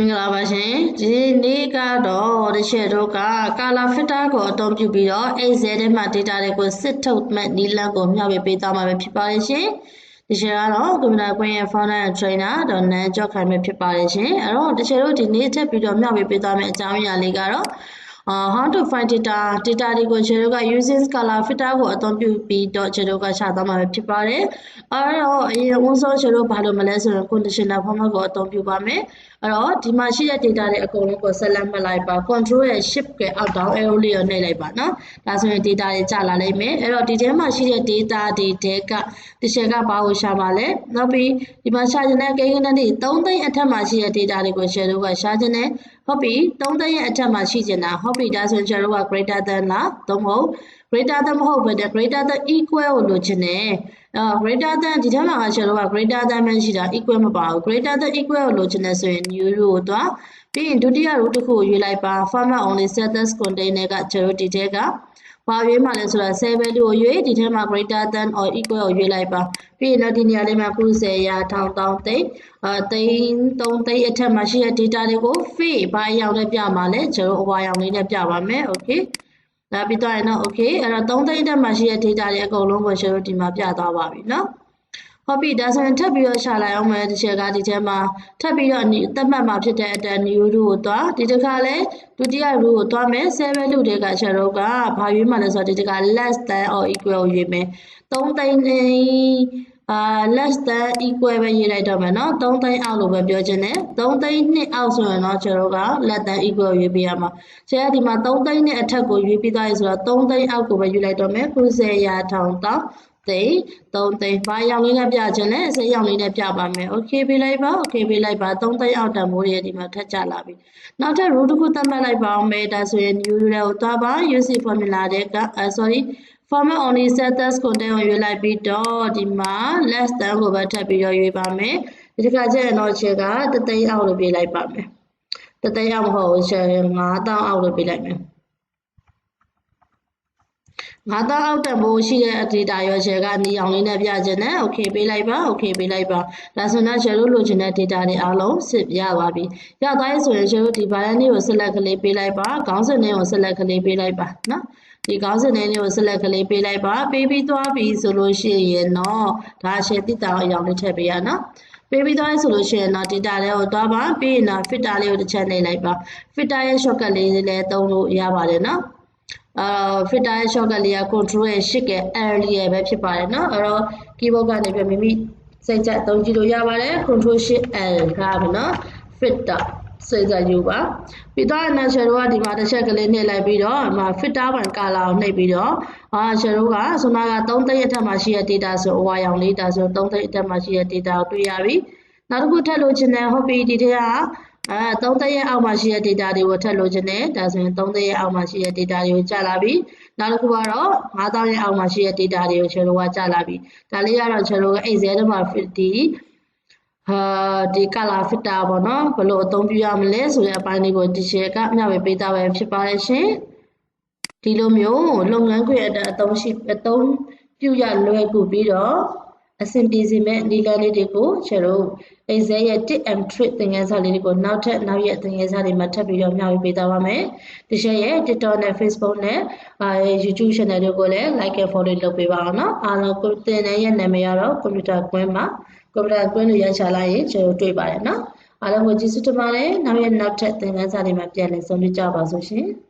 မင်္ဂလာပါရှင်ဒီနေ့ကတော့တချေတို့ကကာလာဖစ်တာကိုအသုံးပြုပြီးတော့ Excel ထဲမှာ data တွေကိုစစ်ထုတ်မဲ့နည်းလမ်းကိုမျှဝေပေးသွားမှာပဲဖြစ်ပါတယ်ရှင်တချေကတော့ကွန်ပျူတာကွင်းရဲ့ founder and trainer တော့နန်းကြောက်ခိုင်ပဲဖြစ်ပါတယ်ရှင်အဲ့တော့တချေတို့ဒီနေ့ထပ်ပြီးတော့မျှဝေပေးသွားမယ့်အကြောင်းအရာလေးကတော့ uh, how to find data data တွေကိုခြေတို့က using scala filter ကိုအသုံးပြုပြီးတော့ခြေတို့ကရှာသွားမှာပဲဖြစ်ပါတယ်အဲ့တော့အရင်ဦးဆုံးခြေတို့ဘာလို့မလဲဆိုတော့ conditional format ကိုအသုံးပြုပါမယ်အဲ့တော့ဒီမှာရှိတဲ့ data တွေအကုန်လုံးကိုဆက်လက်မှတ်လိုက်ပါ control ရဲ့ shift က up down arrow လေးကိုနှိပ်လိုက်ပါနော်ဒါဆိုရင် data တွေကျလာလိမ့်မယ်အဲ့တော့ဒီထဲမှာရှိတဲ့ data တွေတဲကတချက်ကဘာကိုရှာပါလဲနောက်ပြီးဒီမှာရှာခြင်းတဲ့ကိန်းဂဏန်းတွေ3သိန်းအထက်မှာရှိတဲ့ data တွေကို share တို့ကရှာခြင်းနဲ့ ဟုတ်ပြီ3သိန်းရဲ့အထက်မှာရှိခြင်းတာဟုတ်ပြီဒါဆိုရင် share တို့က greater than လားသို့မဟုတ် greater than မဟုတ်ဘဲနဲ့ greater than equal ကိုလိုချင်တယ်အဲ greater than ဒီထဲမှာကကျွန်တော်က greater than မှရှိတာ equal မပါဘူး greater than equal ကိုလိုချင်တယ်ဆိုရင် new row ကိုသွားပြီးရင်ဒုတိယ row တစ်ခုကိုရွေးလိုက်ပါ format only set this container ကကျွန်တော်ဒီထဲက ဘာရွေးမှလဲဆိုတော့ 7 value ကိုရွေးဒီထဲမှာ greater than or equal ကိုရွေးလိုက်ပါပြီးရင်တော့ဒီနေရာလေးမှာ90ရာထောင်တောင်းသိန်းအဲသိန်း3သိန်းအထက်မှာရှိတဲ့ data တွေကို fit ဘာအရောင်နဲ့ပြမှာလဲကျွန်တော်အဝါရောင်လေးနဲ့ပြပါမယ် okay ဒါပြီးတော့ရင်တော့ okay အဲ့တော့3သိန်းတက်မှာရှိတဲ့ data တွေအကုန်လုံးကိုကျွန်တော်ဒီမှာပြသွားပါပြီเนาะ ဟုတ်ပြီဒါဆိုရင်ထပ်ပြီးတော့ရှာလိုက်အောင်မယ်ဒီချက်ကဒီထဲမှာထပ်ပြီးတော့အသက်မှတ်မှာဖြစ်တဲ့အတန်နီယိုတို့ကိုသွားဒီတစ်ခါလဲဒုတိယ rule ကိုသွားမယ်7 rule တွေကရှာတော့ကဘာရွေးမှလဲဆိုတော့ဒီတစ်ခါ less than or equal ကိုရွေးမယ်3သိန်းအာ less than equal ပဲရေးလိုက်တော့မယ်နော်3သိန်းအောက်လို့ပဲပြောခြင်းနဲ့3သိန်း2အောက်ဆိုရင်တော့ကျွန်တော်က less than equal ရေးပေးရမှာဆရာဒီမှာ3သိန်းနဲ့အထက်ကိုရေးပြီးသားရေဆိုတော့3သိန်းအောက်ကိုပဲယူလိုက်တော့မယ်90ရာထောင်တောင်း သိန်း3သိန်းဘာရောင်လေးနဲ့ပြခြင်းလဲစိတ်ရောင်လေးနဲ့ပြပါမယ် okay ပေးလိုက်ပါ okay ပေးလိုက်ပါ3သိန်းအောက်တန်မိုးတွေဒီမှာထပ်ကြလာပြီနောက်ထပ် root တစ်ခုသတ်မှတ်လိုက်ပါအောင်မယ်ဒါဆိုရင် new တွေကိုသွားပါ UC formula တဲ့က sorry format only status ကိုတန်းကိုရွေးလိုက်ပြီးတော့ဒီမှာ less than ကိုပဲထပ်ပြီးတော့ရွေးပါမယ်ဒီတစ်ခါကျရင်တော့ချက်က3သိန်းအောက်လို့ပြလိုက်ပါမယ်3သိန်းအောက်မဟုတ်ဘူးချက်5000အောက်လို့ပြလိုက်မယ် ငါသားအောက်တက်ဖို့ရှိတဲ့ data ရော share ကနေအောင်လေးနဲ့ပြခြင်းနဲ့ okay ပေးလိုက်ပါ okay ပေးလိုက်ပါဒါဆိုတော့ share လို့လိုချင်တဲ့ data တွေအားလုံးစစ်ရသွားပြီရသွားရင်ဆိုရင် share ဒီ balance လေးကို select ကလေးပေးလိုက်ပါခေါင်းစဉ်လေးကို select ကလေးပေးလိုက်ပါနော်ဒီခေါင်းစဉ်လေးကို select ကလေးပေးလိုက်ပါပေးပြီးသွားပြီဆိုလို့ရှိရင်တော့ဒါ share တိတောင်အရောင်လေးထည့်ပေးရနော်ပေးပြီးသွားဆိုလို့ရှိရင်တော့ data လေးကိုသွားပါပြီးရင်တော့ filter လေးကိုတစ်ချက်နှိပ်လိုက်ပါ filter ရဲ့ shortcut လေးလည်းသုံးလို့ရပါတယ်နော် အာ filter ရဲ့ shortcut လေးက control ရဲ့ shift ရဲ့ l လေးပဲဖြစ်ပါတယ်เนาะအဲ့တော့ keyboard ကနေပြမိမိစိတ်ကြအသုံးကြည့်လို့ရပါတယ် control shift l ကပါเนาะ filter စိတ်ကြယူပါပြီးတော့ national တို့ကဒီမှာတစ်ချက်ကလေးနှိပ်လိုက်ပြီးတော့ဒီမှာ filter ဘန် color ကိုနှိပ်ပြီးတော့အာကျွန်တော်ကဆိုနာက3သိန်းအထက်မှာရှိတဲ့ data ဆိုအဝါရောင်လေးဒါဆို3သိန်းအထက်မှာရှိတဲ့ data ကိုတွေ့ရပြီနောက်တစ်ခုထပ်လို့ချင်တယ်ဟုတ်ပြီဒီထဲက အဲ3သက်ရဲ့အောက်မှာရှိတဲ့ data တွေကိုထပ်လို့ခြင်းနဲ့ဒါဆိုရင်3သက်ရဲ့အောက်မှာရှိတဲ့ data တွေကိုကြာလာပြီနောက်တစ်ခုကတော့9000ရဲ့အောက်မှာရှိတဲ့ data တွေကိုကျွန်တော်ကကြာလာပြီဒါလေးကတော့ကျွန်တော်က Excel ထဲမှာဒီဟာဒီ color filter ပေါ့နော်ဘယ်လိုအသုံးပြုရမလဲဆိုတဲ့အပိုင်းလေးကိုဒီ share ကမျှဝေပေးသားပဲဖြစ်ပါတယ်ရှင်ဒီလိုမျိုးလုပ်ငန်းခွင်အသုံးရှိအသုံးပြုရလွယ်ကူပြီးတော့ အဆင်ပြေစေမဲ့နည်းလမ်းလေးတွေကိုကျွန်တော် Excel ရဲ့ tip and trick သင်ခန်းစာလေးတွေကိုနောက်ထပ်နောက်ရက်သင်ခန်းစာတွေမှာထပ်ပြီးတော့မျှဝေပေးသွားပါမယ်။ဒီချက်ရဲ့ TikTok နဲ့ Facebook နဲ့အာ YouTube channel တွေကိုလည်း like and follow လုပ်ပေးပါအောင်နော်။အားလုံးကိုသင်တဲ့ရဲ့နာမည်ကတော့ computer ကွင်းမှာ computer ကွင်းလို့ရချလိုက်ရင်ကျွန်တော်တွေ့ပါတယ်နော်။အားလုံးကိုကျေးဇူးတင်ပါတယ်။နောက်ရက်နောက်ထပ်သင်ခန်းစာတွေမှာပြန်လည်ဆုံတွေ့ကြပါစို့ရှင်။